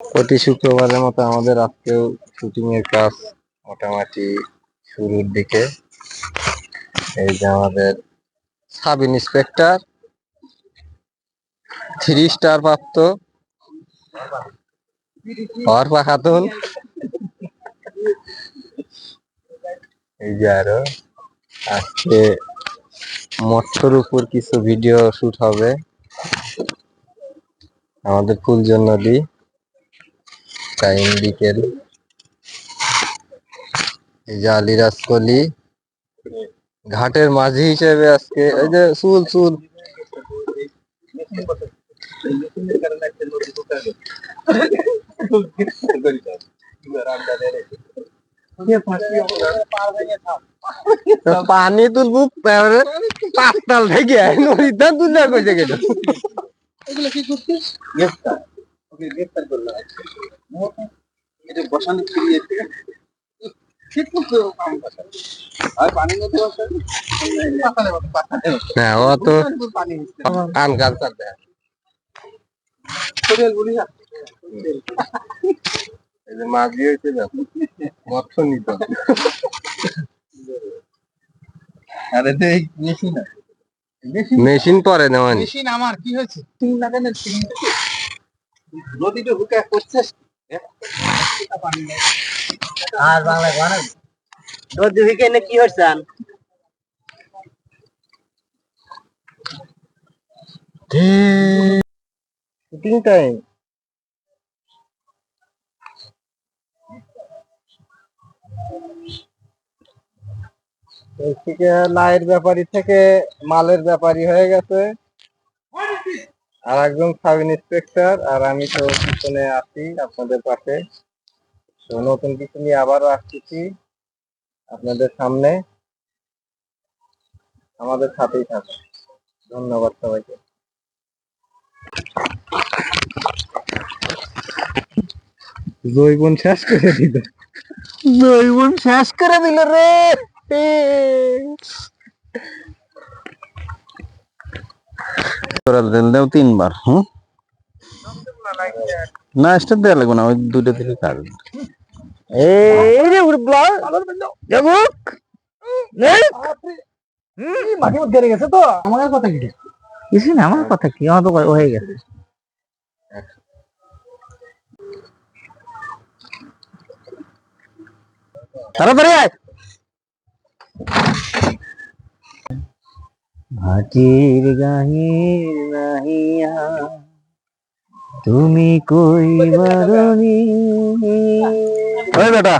প্রতি শুক্রবারের মতো আমাদের আজকেও শুটিং এর কাজ মোটামুটি শুরুর দিকে। এই যে আমাদের সাব ইন্সপেক্টর, থ্রি স্টার প্রাপ্ত, অর্পা খাতুন, এই যে আরও, আজকে মৎস্যর উপর কিছু ভিডিও শুট হবে। আমাদের ফুলজন নদী। টাইম বিকেল এই যে আলিরাজ কলি ঘাটের মাঝি হিসেবে আজকে এই যে চুল চুল তো পানি তুলবো এবারে পাঁচতাল থেকে নদীটা তুলে কইছে কেন এগুলো কি করছিস গ্রেফতার ওকে গ্রেফতার করল এটা বসানো হ্যাঁ ও তো আন হয়েছে মৎস্য নিত আরে তো মেশিন মেশিন পরে নেওয়া মেশিন আমার কি হয়েছে? তিন নদীতে হুকা করছিস আর বাংলা গান নদী উইকেন্ডে কি হচ্ছেন শুটিং টাইম থেকে লাইয়ের ব্যাপারী থেকে মালের ব্যাপারী হয়ে গেছে। আর একজন সাব ইন্সপেক্টর, আর আমি তো পিছনে আছি আপনাদের পাশে। তো নতুন কিছু নিয়ে আবারও আসতেছি আপনাদের সামনে। আমাদের সাথেই থাকুন। ধন্যবাদ সবাইকে। জৈবন শেষ করে দিল। জৈবন শেষ করে দিল রে। দাও তিনবার, হুম? না লাগবে না, ওই থেকে কাটবে এই রে উড় যাবুক। মাটির মধ্যে গেছে তো আমার কথা কি? কিছু না আমার কথা কি হয়ে গেছে। তাড়াতাড়ি আয়। ভাটির গাহির নাহিয়া। তুমি কই বারণী বেটা।